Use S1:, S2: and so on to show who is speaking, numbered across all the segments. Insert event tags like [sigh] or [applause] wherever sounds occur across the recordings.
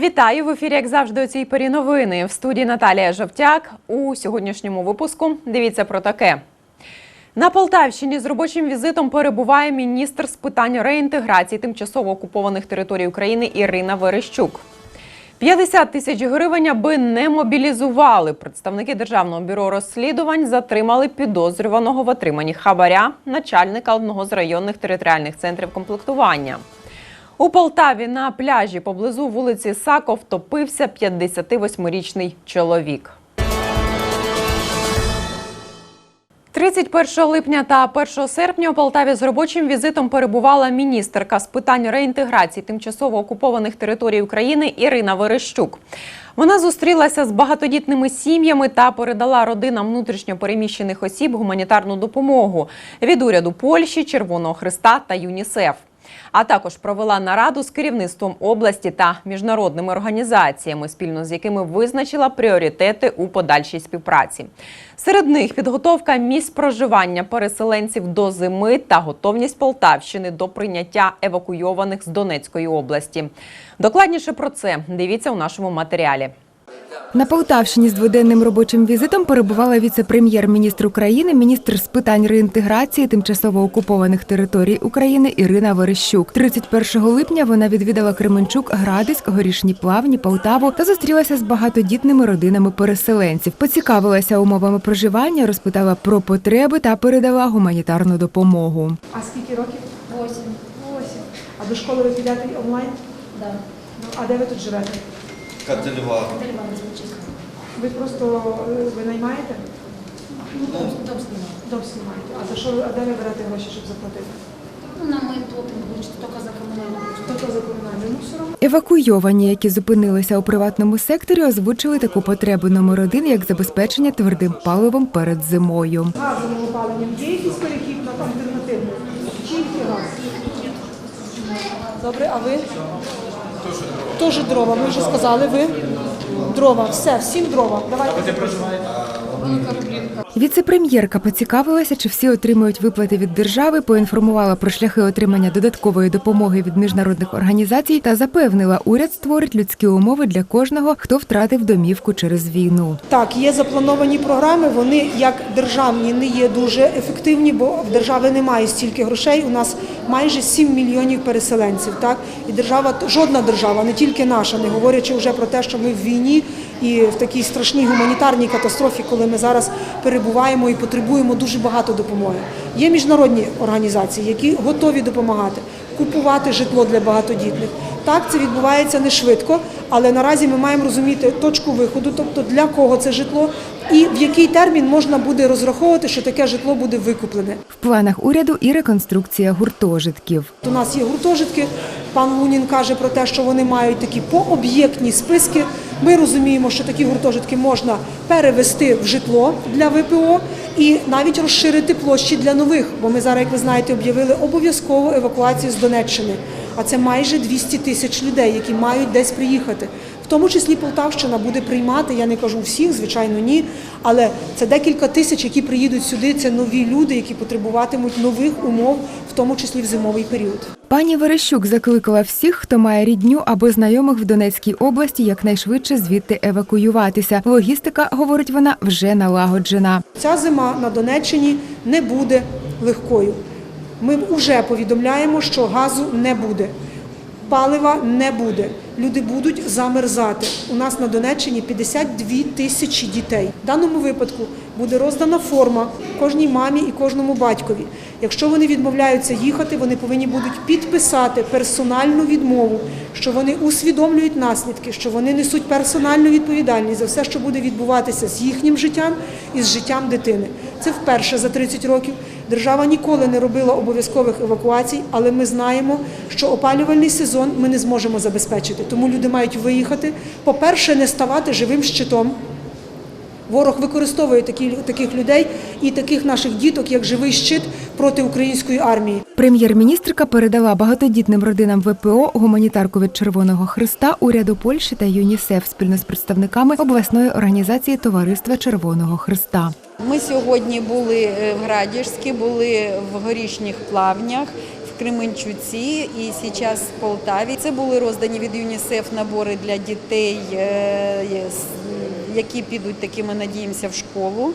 S1: Вітаю в ефірі, як завжди, у цій порі новини. В студії Наталія Жовтяк. У сьогоднішньому випуску дивіться про таке. На Полтавщині з робочим візитом перебуває міністр з питань реінтеграції тимчасово окупованих територій України Ірина Верещук. 50 тисяч гривень, аби не мобілізували. Представники Державного бюро розслідувань затримали підозрюваного в отриманні хабаря начальника одного з районних територіальних центрів комплектування. У Полтаві на пляжі поблизу вулиці Саков топився 58-річний чоловік. 31 липня та 1 серпня у Полтаві з робочим візитом перебувала міністерка з питань реінтеграції тимчасово окупованих територій України Ірина Верещук. Вона зустрілася з багатодітними сім'ями та передала родинам внутрішньо переміщених осіб гуманітарну допомогу від уряду Польщі, Червоного Христа та ЮНІСЕФ. А також провела нараду з керівництвом області та міжнародними організаціями, спільно з якими визначила пріоритети у подальшій співпраці. Серед них підготовка місць проживання переселенців до зими та готовність Полтавщини до прийняття евакуйованих з Донецької області. Докладніше про це дивіться у нашому матеріалі.
S2: На Полтавщині з дводенним робочим візитом перебувала віце-прем'єр-міністр України, міністр з питань реінтеграції тимчасово окупованих територій України Ірина Верещук. 31 липня вона відвідала Кременчук, Градиськ, Горішні Плавні, Полтаву та зустрілася з багатодітними родинами переселенців. Поцікавилася умовами проживання, розпитала про потреби та передала гуманітарну допомогу.
S3: А скільки років?
S4: Восемь.
S3: Восім. А до школи ви підете онлайн?
S4: Да.
S3: Ну, а де ви тут живете?
S4: Отель Иванович
S3: Ви просто е, ви наймаєте?
S4: Ну, дом,
S3: знімаєте. А за що а де ви берете гроші, щоб заплатити?
S4: Ну, за
S3: за. Ну все одно.
S2: Евакуйовані, які зупинилися у приватному секторі, озвучили таку потребу номер один як забезпечення твердим паливом перед зимою.
S3: Газовим опаленням є якийсь перехід на альтернативний? Чи тільки газ? Добре, а ви? Теж дрова. Ми вже сказали, ви? Дрова. Все, всім дрова. Давайте.
S2: Віце-прем'єрка поцікавилася, чи всі отримують виплати від держави, поінформувала про шляхи отримання додаткової допомоги від міжнародних організацій та запевнила, уряд створить людські умови для кожного, хто втратив домівку через війну.
S3: Так, є заплановані програми. Вони як державні не є дуже ефективні, бо в держави немає стільки грошей. У нас майже 7 мільйонів переселенців. Так і держава жодна держава, не тільки наша, не говорячи вже про те, що ми в війні і в такій страшній гуманітарній катастрофі, коли ми зараз перебуваємо і потребуємо дуже багато допомоги. Є міжнародні організації, які готові допомагати, купувати житло для багатодітних. Так, це відбувається не швидко, але наразі ми маємо розуміти точку виходу, тобто для кого це житло, і в який термін можна буде розраховувати, що таке житло буде викуплене.
S2: В планах уряду і реконструкція гуртожитків.
S3: У нас є гуртожитки. Пан Лунін каже про те, що вони мають такі пооб'єктні списки. Ми розуміємо, що такі гуртожитки можна перевести в житло для ВПО і навіть розширити площі для нових. Бо ми зараз, як ви знаєте, об'явили обов'язкову евакуацію з Донеччини. А це майже 200 тисяч людей, які мають десь приїхати. В тому числі Полтавщина буде приймати. Я не кажу всіх, звичайно, ні. Але це декілька тисяч, які приїдуть сюди. Це нові люди, які потребуватимуть нових умов, в тому числі в зимовий період.
S2: Пані Верещук закликала всіх, хто має рідню або знайомих в Донецькій області, якнайшвидше звідти евакуюватися. Логістика, говорить вона, вже налагоджена.
S3: Ця зима на Донеччині не буде легкою. Ми вже повідомляємо, що газу не буде, палива не буде. Люди будуть замерзати. У нас на Донеччині 52 тисячі дітей. В даному випадку буде роздана форма кожній мамі і кожному батькові. Якщо вони відмовляються їхати, вони повинні будуть підписати персональну відмову, що вони усвідомлюють наслідки, що вони несуть персональну відповідальність за все, що буде відбуватися з їхнім життям і з життям дитини. Це вперше за 30 років. Держава ніколи не робила обов'язкових евакуацій, але ми знаємо, що опалювальний сезон ми не зможемо забезпечити. Тому люди мають виїхати. По-перше, не ставати живим щитом. Ворог використовує такі, таких людей і таких наших діток як живий щит проти української армії.
S2: Прем'єр-міністрка передала багатодітним родинам ВПО гуманітарку від Червоного Христа, уряду Польщі та ЮНІСЕФ спільно з представниками обласної організації Товариства Червоного Христа.
S5: Ми сьогодні були е, в Градіжській, були в горішніх плавнях, в
S6: Кременчуці і зараз в Полтаві. Це були роздані від ЮНІСЕФ набори для дітей, е, які підуть таки, ми надіємося, в школу.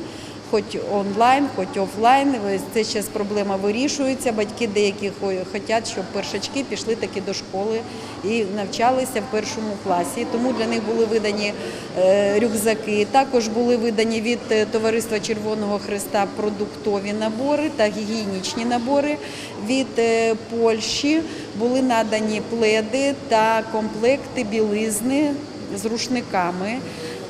S6: Хоч онлайн, хоч офлайн, це зараз проблема вирішується. Батьки деякі хочуть, щоб першачки пішли таки до школи і навчалися в першому класі. Тому для них були видані е, рюкзаки. Також були видані від е, Товариства Червоного Христа продуктові набори та гігієнічні набори. Від е, Польщі були надані пледи та комплекти білизни з рушниками.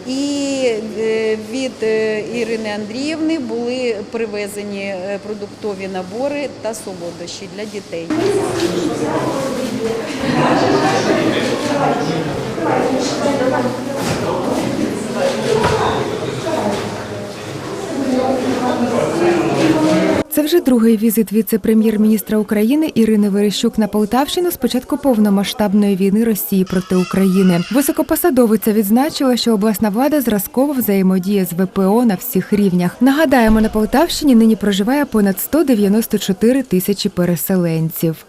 S6: І е, від е, Ірини Андріївни були привезені е, продуктові набори та солодощі для дітей.
S2: Це вже другий візит віце-прем'єр-міністра України Ірини Верещук на Полтавщину з початку повномасштабної війни Росії проти України. Високопосадовиця відзначила, що обласна влада зразково взаємодіє з ВПО на всіх рівнях. Нагадаємо, на Полтавщині нині проживає понад 194 тисячі переселенців.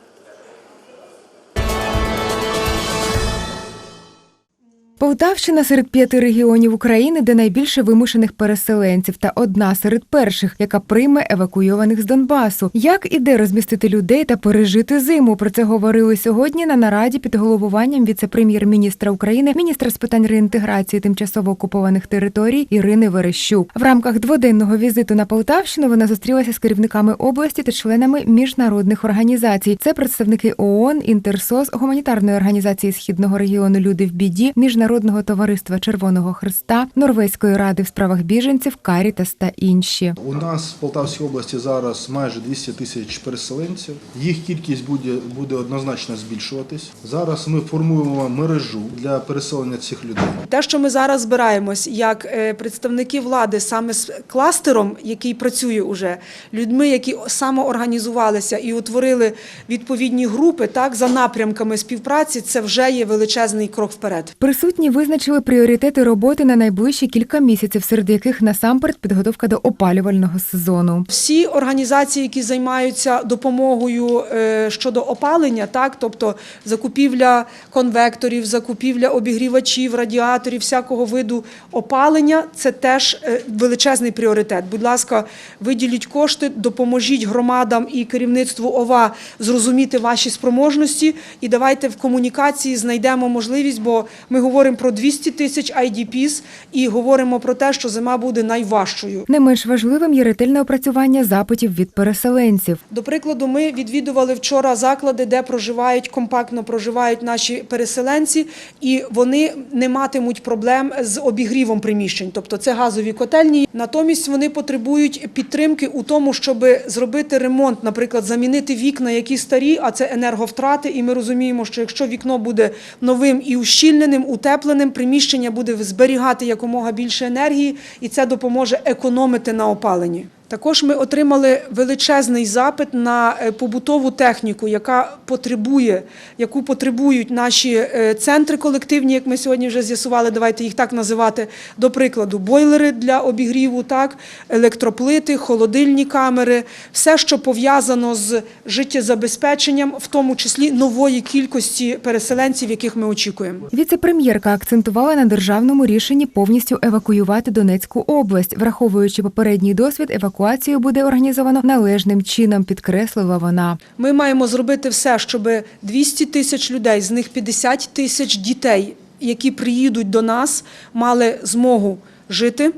S2: Полтавщина серед п'яти регіонів України, де найбільше вимушених переселенців, та одна серед перших, яка прийме евакуйованих з Донбасу. Як і де розмістити людей та пережити зиму? Про це говорили сьогодні на нараді під головуванням віце-прем'єр-міністра України, міністра з питань реінтеграції тимчасово окупованих територій Ірини Верещук. В рамках дводенного візиту на Полтавщину вона зустрілася з керівниками області та членами міжнародних організацій. Це представники ООН, Інтерсос, гуманітарної організації Східного регіону Люди в біді, міжнародного товариства Червоного Христа, Норвезької ради в справах біженців, Карітас та інші.
S5: У нас в Полтавській області зараз майже 200 тисяч переселенців. Їх кількість буде, буде однозначно збільшуватись. Зараз ми формуємо мережу для переселення цих людей.
S3: Те, що ми зараз збираємось як е, представники влади саме з кластером, який працює уже, людьми, які самоорганізувалися і утворили відповідні групи, так за напрямками співпраці, це вже є величезний крок вперед.
S2: Присутні визначили пріоритети роботи на найближчі кілька місяців, серед яких насамперед підготовка до опалювального сезону.
S3: Всі організації, які займаються допомогою е, щодо опалення, так тобто закупівля конвекторів, закупівля обігрівачів, радіаторів, всякого виду опалення, це теж е, величезний пріоритет. Будь ласка, виділіть кошти, допоможіть громадам і керівництву ОВА зрозуміти ваші спроможності, і давайте в комунікації знайдемо можливість, бо ми говоримо про 200 тисяч IDPs і говоримо про те, що зима буде найважчою.
S2: Не менш важливим є ретельне опрацювання запитів від переселенців.
S3: До прикладу, ми відвідували вчора заклади, де проживають компактно проживають наші переселенці, і вони не матимуть проблем з обігрівом приміщень, тобто це газові котельні. Натомість вони потребують підтримки у тому, щоб зробити ремонт, наприклад, замінити вікна, які старі, а це енерговтрати. І ми розуміємо, що якщо вікно буде новим і ущільненим, утепленим, приміщення буде зберігати якомога більше енергії, і це допоможе економити на опаленні. Також ми отримали величезний запит на е, побутову техніку, яка потребує, яку потребують наші е, центри колективні, як ми сьогодні вже з'ясували, давайте їх так називати. До прикладу, бойлери для обігріву, так, електроплити, холодильні камери, все, що пов'язано з життєзабезпеченням, в тому числі нової кількості переселенців, яких ми очікуємо.
S2: Віце-прем'єрка акцентувала на державному рішенні повністю евакуювати Донецьку область, враховуючи попередній досвід, евакуацію буде організовано належним чином, підкреслила вона.
S3: Ми маємо зробити все, щоб 200 тисяч людей, з них 50 тисяч дітей, які приїдуть до нас, мали змогу жити,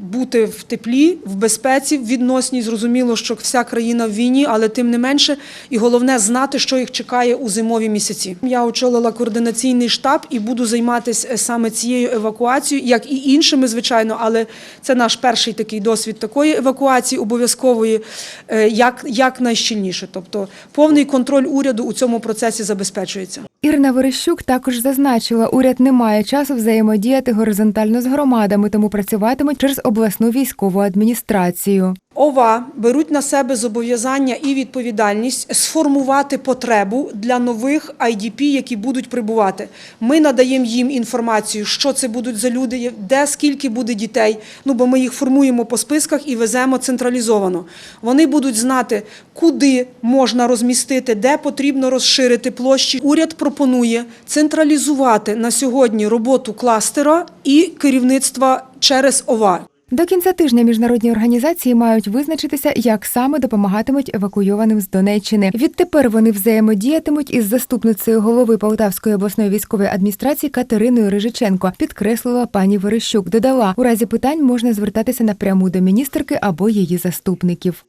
S3: бути в теплі, в безпеці, в відносній. Зрозуміло, що вся країна в війні, але тим не менше, і головне знати, що їх чекає у зимові місяці. Я очолила координаційний штаб і буду займатися е, саме цією евакуацією, як і іншими, звичайно, але це наш перший такий досвід такої евакуації обов'язкової, е, як, як найщільніше. Тобто повний контроль уряду у цьому процесі забезпечується.
S2: Ірина Верещук також зазначила, уряд не має часу взаємодіяти горизонтально з громадами, тому працюватимуть через обласну військову адміністрацію.
S3: ОВА беруть на себе зобов'язання і відповідальність сформувати потребу для нових IDP, які будуть прибувати. Ми надаємо їм інформацію, що це будуть за люди, де скільки буде дітей. Ну бо ми їх формуємо по списках і веземо централізовано. Вони будуть знати, куди можна розмістити, де потрібно розширити площі. Уряд пропонує централізувати на сьогодні роботу кластера і керівництва через ОВА.
S2: До кінця тижня міжнародні організації мають визначитися, як саме допомагатимуть евакуйованим з Донеччини. Відтепер вони взаємодіятимуть із заступницею голови Полтавської обласної військової адміністрації Катериною Рижиченко. Підкреслила пані Верещук. Додала, у разі питань можна звертатися напряму до міністерки або її заступників.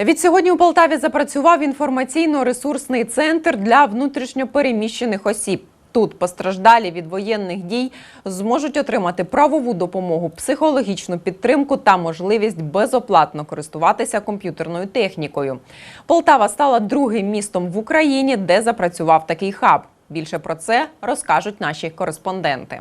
S1: Відсьогодні у Полтаві запрацював інформаційно-ресурсний центр для внутрішньопереміщених осіб. Тут постраждалі від воєнних дій зможуть отримати правову допомогу, психологічну підтримку та можливість безоплатно користуватися комп'ютерною технікою. Полтава стала другим містом в Україні, де запрацював такий хаб. Більше про це розкажуть наші кореспонденти.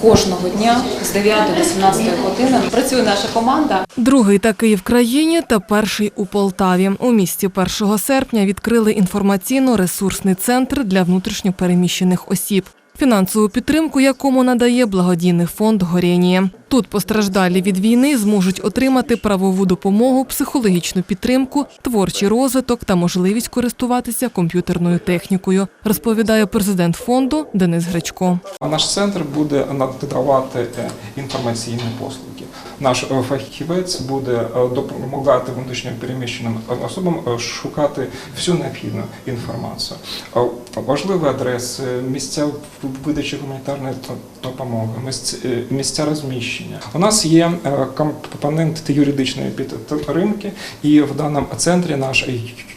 S7: Кожного дня з 9 до 17 години працює наша команда.
S8: Другий такий в країні та перший у Полтаві. У місті 1 серпня відкрили інформаційно-ресурсний центр для внутрішньопереміщених осіб, фінансову підтримку якому надає благодійний фонд Горєнія. Тут постраждалі від війни зможуть отримати правову допомогу, психологічну підтримку, творчий розвиток та можливість користуватися комп'ютерною технікою, розповідає президент фонду Денис Гречко.
S9: Наш центр буде надавати е, інформаційні послуги. Наш е, фахівець буде е, допомагати внутрішньо переміщеним особам шукати всю необхідну інформацію. Е, Важливі адреси, місця видачі гуманітарної допомоги, е, місця розміщення. У нас є е, компонент юридичної підтримки, і в даному центрі наш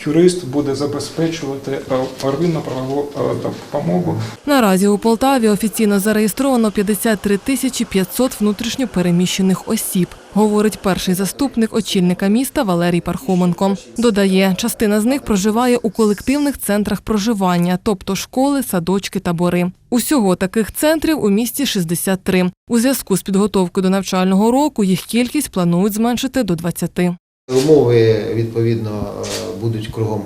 S9: юрист буде забезпечувати е, первинну правову е, допомогу
S8: Наразі у Полтаві офіційно зареєстровано 53 тисячі 500 внутрішньо переміщених осіб, говорить перший заступник очільника міста Валерій Пархоменко. Додає, частина з них проживає у колективних центрах проживання, тобто школи, садочки, табори. Усього таких центрів у місті 63. У зв'язку з підготовкою до навчального року їх кількість планують зменшити до 20.
S10: Умови відповідно е, будуть кругом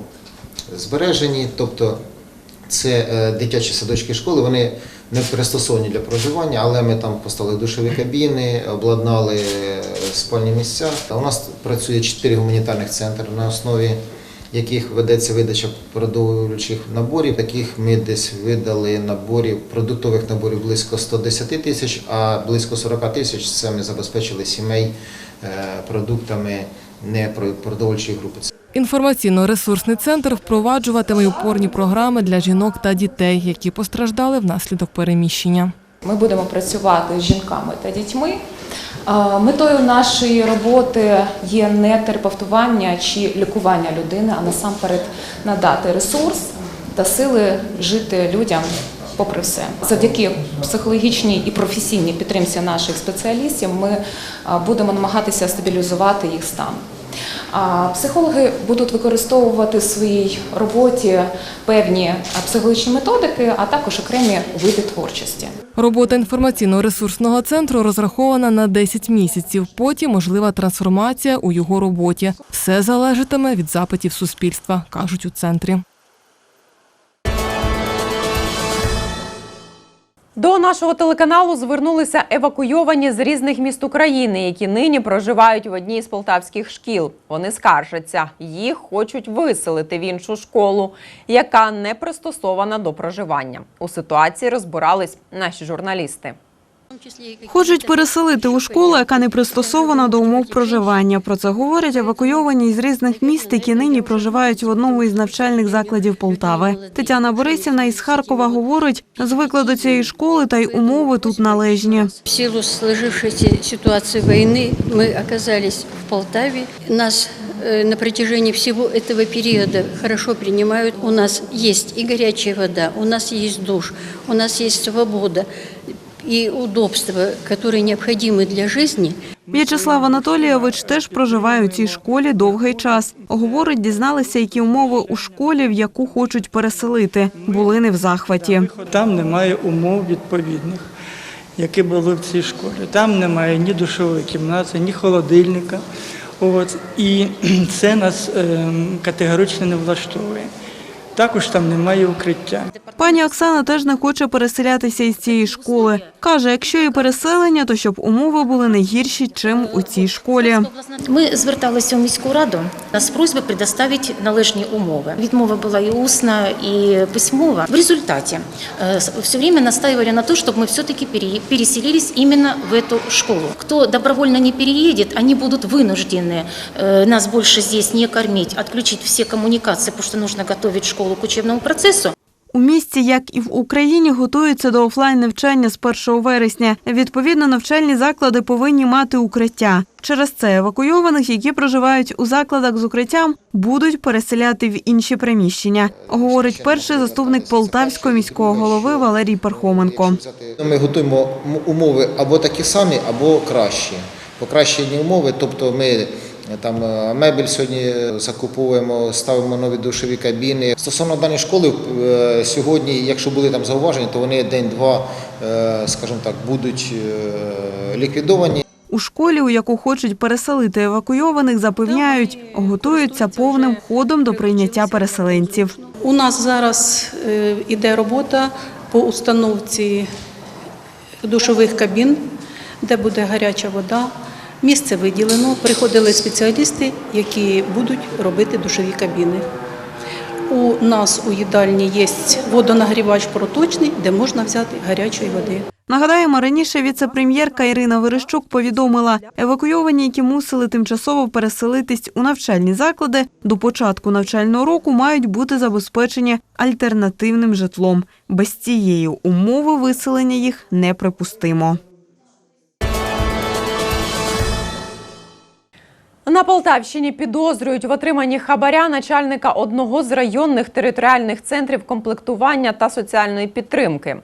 S10: збережені, тобто це е, дитячі садочки школи, вони не пристосовані для проживання, але ми там поставили душові кабіни, обладнали е, спальні місця. У нас працює чотири гуманітарних центри на основі яких ведеться видача продовольчих наборів. Таких ми десь видали наборів, продуктових наборів близько 110 тисяч, а близько 40 тисяч це ми забезпечили сімей е, продуктами не про- продовольчої групи.
S8: Інформаційно-ресурсний центр впроваджуватиме опорні програми для жінок та дітей, які постраждали внаслідок переміщення.
S7: Ми будемо працювати з жінками та дітьми. Метою нашої роботи є не терапевтування чи лікування людини, а насамперед надати ресурс та сили жити людям попри все. Завдяки психологічній і професійній підтримці наших спеціалістів ми будемо намагатися стабілізувати їх стан. Психологи будуть використовувати в своїй роботі певні е, психологічні методики, а також окремі види творчості.
S8: Робота інформаційно-ресурсного центру розрахована на 10 місяців. Потім можлива трансформація у його роботі. Все залежатиме від запитів суспільства, кажуть у центрі.
S1: До нашого телеканалу звернулися евакуйовані з різних міст України, які нині проживають в одній з полтавських шкіл. Вони скаржаться, їх хочуть виселити в іншу школу, яка не пристосована до проживання. У ситуації розбирались наші журналісти.
S11: Хочуть переселити у школу, яка не пристосована до умов проживання. Про це говорять евакуйовані з різних міст, які нині проживають в одному із навчальних закладів Полтави. Тетяна Борисівна із Харкова говорить, звикла до цієї школи, та й умови тут належні.
S12: В силу сложившейся ситуации войны мы оказались в Полтаве. Нас э, на протяжении всего этого периода хорошо принимают. У нас есть и горячая вода, у нас есть душ, у нас есть свобода и удобства, которые необходимы для жизни.
S11: В'ячеслав Анатолійович теж проживає у цій школі довгий час. Говорить, дізналися, які умови у школі, в яку хочуть переселити. Були не в захваті.
S13: Там немає умов відповідних. які були в цій школі. Там немає ні душової кімнати, ні холодильника. От, і [clears throat] це нас ем, категорично не влаштовує. Також там немає укриття.
S11: Пані Оксана теж не хоче переселятися із цієї школи. Каже, якщо і переселення, то щоб умови були не гірші, чим у цій школі.
S4: Ми зверталися у міську раду з просьбою предоставити належні умови. Відмова була і усна, і письмова. В результаті е, все время настаивали на то, чтобы мы все-таки пере- переселились именно в эту школу. Кто добровольно не переедет, они будут вынуждены э, нас больше здесь не кормить, отключить все коммуникации, потому что нужно готовить школу к учебному процессу.
S11: У місті, як і в Україні, готуються до офлайн навчання з 1 вересня. Відповідно, навчальні заклади повинні мати укриття. Через це евакуйованих, які проживають у закладах з укриттям, будуть переселяти в інші приміщення, говорить перший заступник полтавського міського голови Валерій Пархоменко.
S10: Ми готуємо умови або такі самі, або кращі. Покращені умови, тобто ми там е, мебель сьогодні е, закуповуємо, ставимо нові душові кабіни. Стосовно даної школи, е, сьогодні, якщо були там зауваження, то вони день-два, е, скажімо так, будуть е, ліквідовані.
S11: У школі, у яку хочуть переселити евакуйованих, запевняють, готуються повним ходом до прийняття переселенців.
S14: У нас зараз е, іде робота по установці душових кабін, де буде гаряча вода. Місце виділено. Приходили спеціалісти, які будуть робити душові кабіни. У нас у їдальні є водонагрівач проточний, де можна взяти гарячої води.
S11: Нагадаємо, раніше віце-прем'єрка Ірина Верещук повідомила, евакуйовані, які мусили тимчасово переселитись у навчальні заклади, до початку навчального року мають бути забезпечені альтернативним житлом. Без цієї умови виселення їх неприпустимо.
S1: На Полтавщині підозрюють в отриманні хабаря начальника одного з районних територіальних центрів комплектування та соціальної підтримки.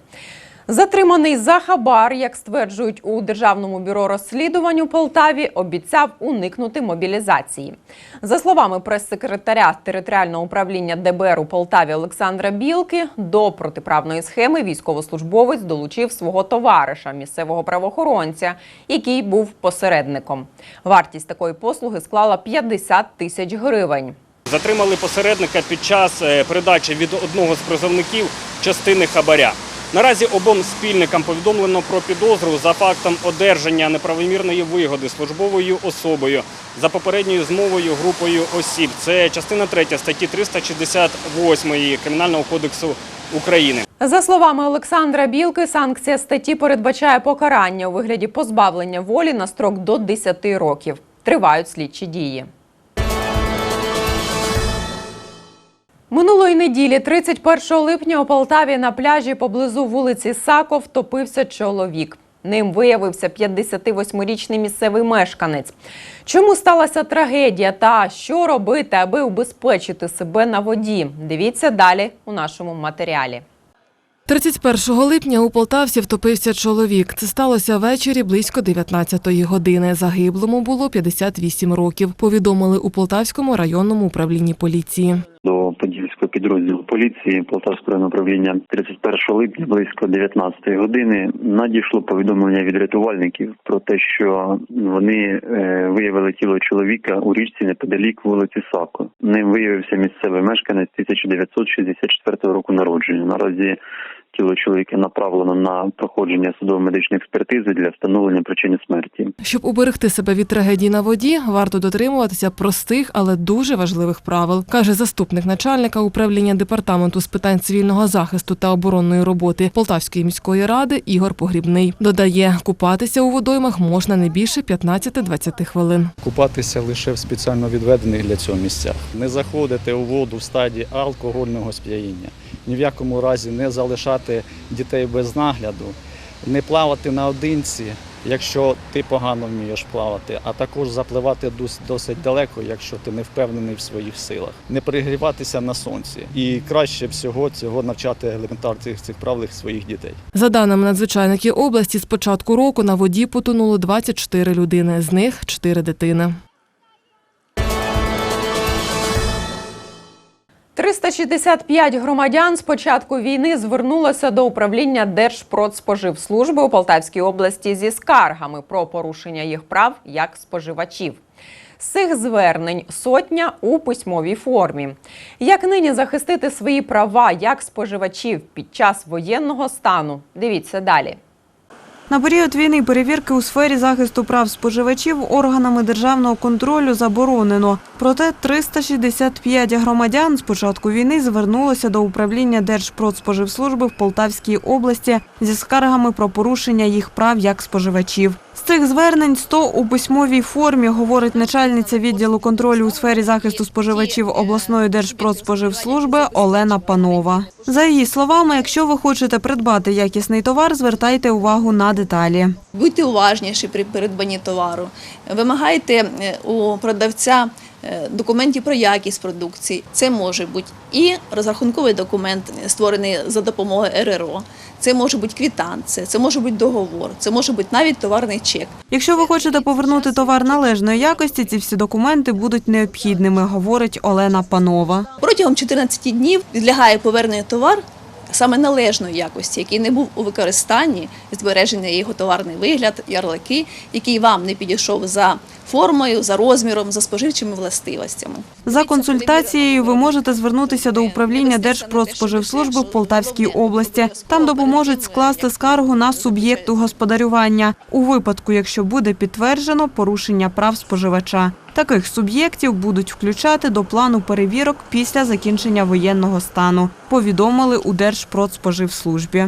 S1: Затриманий за хабар, як стверджують у Державному бюро розслідувань у Полтаві, обіцяв уникнути мобілізації. За словами прес-секретаря територіального управління ДБР у Полтаві Олександра Білки, до протиправної схеми військовослужбовець долучив свого товариша, місцевого правоохоронця, який був посередником. Вартість такої послуги склала 50 тисяч гривень.
S15: Затримали посередника під час е, передачі від одного з призовників частини хабаря. Наразі обом спільникам повідомлено про підозру за фактом одержання неправомірної вигоди службовою особою за попередньою змовою групою осіб. Це частина 3 статті 368 Кримінального кодексу України.
S1: За словами Олександра Білки, санкція статті передбачає покарання у вигляді позбавлення волі на строк до 10 років. Тривають слідчі дії. Минулої неділі, 31 липня, у Полтаві на пляжі поблизу вулиці Саков втопився чоловік. Ним виявився 58-річний місцевий мешканець. Чому сталася трагедія та що робити, аби убезпечити себе на воді? Дивіться далі у нашому матеріалі.
S8: 31 липня у Полтавці втопився чоловік. Це сталося ввечері близько 19-ї години. Загиблому було 58 років. Повідомили у Полтавському районному управлінні поліції.
S16: До подільського підрозділу поліції Полтавського направління управління 31 липня близько 19 години надійшло повідомлення від рятувальників про те, що вони е, виявили тіло чоловіка у річці неподалік вулиці Сако. Ним виявився місцевий мешканець 1964 року народження. Наразі тіло чоловіка направлено на проходження судово-медичної експертизи для встановлення причини смерті.
S8: Щоб уберегти себе від трагедії на воді, варто дотримуватися простих, але дуже важливих правил, каже заступник начальника управління департаменту з питань цивільного захисту та оборонної роботи Полтавської міської ради Ігор Погрібний. Додає, купатися у водоймах можна не більше 15-20 хвилин.
S17: Купатися лише в спеціально відведених для цього місцях. Не заходити у воду в стадії алкогольного сп'яніння. Ні в якому разі не залишати дітей без нагляду, не плавати наодинці, якщо ти погано вмієш плавати, а також запливати досить далеко, якщо ти не впевнений в своїх силах. Не перегріватися на сонці. І краще всього цього навчати елементарних цих правил своїх дітей.
S8: За даними надзвичайників області, з початку року на воді потонуло 24 людини, з них 4 дитини.
S1: 365 громадян з початку війни звернулося до управління Держпродспоживслужби у Полтавській області зі скаргами про порушення їх прав як споживачів. З цих звернень сотня у письмовій формі. Як нині захистити свої права як споживачів під час воєнного стану? Дивіться далі.
S11: На період війни перевірки у сфері захисту прав споживачів органами державного контролю заборонено. Проте 365 громадян з початку війни звернулося до управління Держпродспоживслужби в Полтавській області зі скаргами про порушення їх прав як споживачів. З цих звернень 100 у письмовій формі, говорить начальниця відділу контролю у сфері захисту споживачів обласної Держпродспоживслужби Олена Панова. За її словами, якщо ви хочете придбати якісний товар, звертайте увагу на деталі.
S18: Будьте уважніші при придбанні товару. Вимагайте е, у продавця документів про якість продукції. Це може бути і розрахунковий документ, е, створений за допомогою РРО. Це може бути квитанція, це може бути договор, це може бути навіть товарний чек.
S11: Якщо ви хочете повернути товар належної якості, ці всі документи будуть необхідними, говорить Олена Панова.
S18: Протягом 14 днів підлягає поверненню товар саме належної якості, який не був у використанні, збережений його товарний вигляд, ярлики, який вам не підійшов за формою, за розміром, за споживчими властивостями.
S11: За консультацією ви можете звернутися до управління Держпродспоживслужби в Полтавській області. Там допоможуть скласти скаргу на суб'єкту господарювання у випадку, якщо буде підтверджено порушення прав споживача. Таких суб'єктів будуть включати до плану перевірок після закінчення воєнного стану. Повідомили у Держпродспоживслужбі.